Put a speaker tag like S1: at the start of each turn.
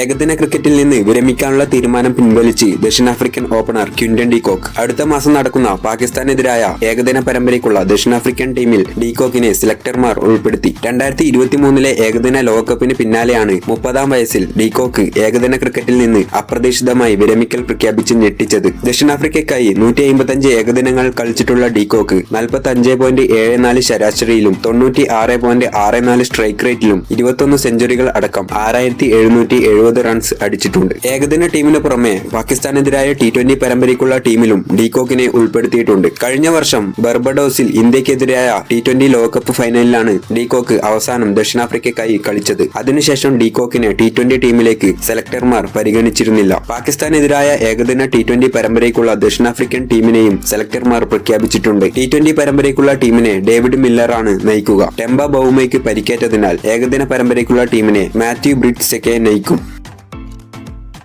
S1: ഏകദിന ക്രിക്കറ്റിൽ നിന്ന് വിരമിക്കാനുള്ള തീരുമാനം പിൻവലിച്ച് ദക്ഷിണാഫ്രിക്കൻ ഓപ്പണർ ക്യുൻഡൻ ഡീകോക്ക്. അടുത്ത മാസം നടക്കുന്ന പാകിസ്ഥാനെതിരായ ഏകദിന പരമ്പരയ്ക്കുള്ള ദക്ഷിണാഫ്രിക്കൻ ടീമിൽ ഡീകോക്കിനെ സെലക്ടർമാർ ഉൾപ്പെടുത്തി. രണ്ടായിരത്തി ഇരുപത്തി മൂന്നിലെ ഏകദിന ലോകകപ്പിന് പിന്നാലെയാണ് മുപ്പതാം വയസ്സിൽ ഡീകോക്ക് ഏകദിന ക്രിക്കറ്റിൽ നിന്ന് അപ്രതീക്ഷിതമായി വിരമിക്കൽ പ്രഖ്യാപിച്ച് ഞെട്ടിച്ചത്. ദക്ഷിണാഫ്രിക്കയ്ക്കായി നൂറ്റി അമ്പത്തഞ്ച് ഏകദിനങ്ങൾ കളിച്ചിട്ടുള്ള ഡീകോക്ക് നാൽപ്പത്തി അഞ്ച് പോയിന്റ് ഏഴ് നാല് ശരാശരിയിലും തൊണ്ണൂറ്റി ആറ് പോയിന്റ് ആറ് നാല് സ്ട്രൈക്ക് റേറ്റിലും ഇരുപത്തൊന്ന് സെഞ്ചുറികൾ അടക്കം ആറായിരത്തി എഴുന്നൂറ്റി എഴുപത് റൺസ് അടിച്ചിട്ടുണ്ട്. ഏകദിന ടീമിന് പുറമെ പാകിസ്ഥാനെതിരായ ടി ട്വന്റി പരമ്പരയ്ക്കുള്ള ടീമിലും ഡീകോക്കിനെ ഉൾപ്പെടുത്തിയിട്ടുണ്ട്. കഴിഞ്ഞ വർഷം ബർബഡോസിൽ ഇന്ത്യക്കെതിരായ ടി ട്വന്റി ലോകകപ്പ് ഫൈനലിലാണ് ഡീകോക്ക് അവസാനം ദക്ഷിണാഫ്രിക്കയ്ക്കായി കളിച്ചത്. അതിനുശേഷം ഡീകോക്കിനെ ടി ട്വന്റി ടീമിലേക്ക് സെലക്ടർമാർ പരിഗണിച്ചിരുന്നില്ല. പാകിസ്ഥാനെതിരായ ഏകദിന ടി ട്വന്റി പരമ്പരയ്ക്കുള്ള ദക്ഷിണാഫ്രിക്കൻ ടീമിനെയും സെലക്ടർമാർ പ്രഖ്യാപിച്ചിട്ടുണ്ട്. ടി ട്വന്റി പരമ്പരയ്ക്കുള്ള ടീമിനെ ഡേവിഡ് മില്ലറാണ് നയിക്കുക. ടെമ്പ ബൗമയ്ക്ക് പരിക്കേറ്റതിനാൽ ഏകദിന പരമ്പരയ്ക്കുള്ള ടീമിനെ മാത്യു ബ്രിഡ്സെക്കെ നയിക്കും.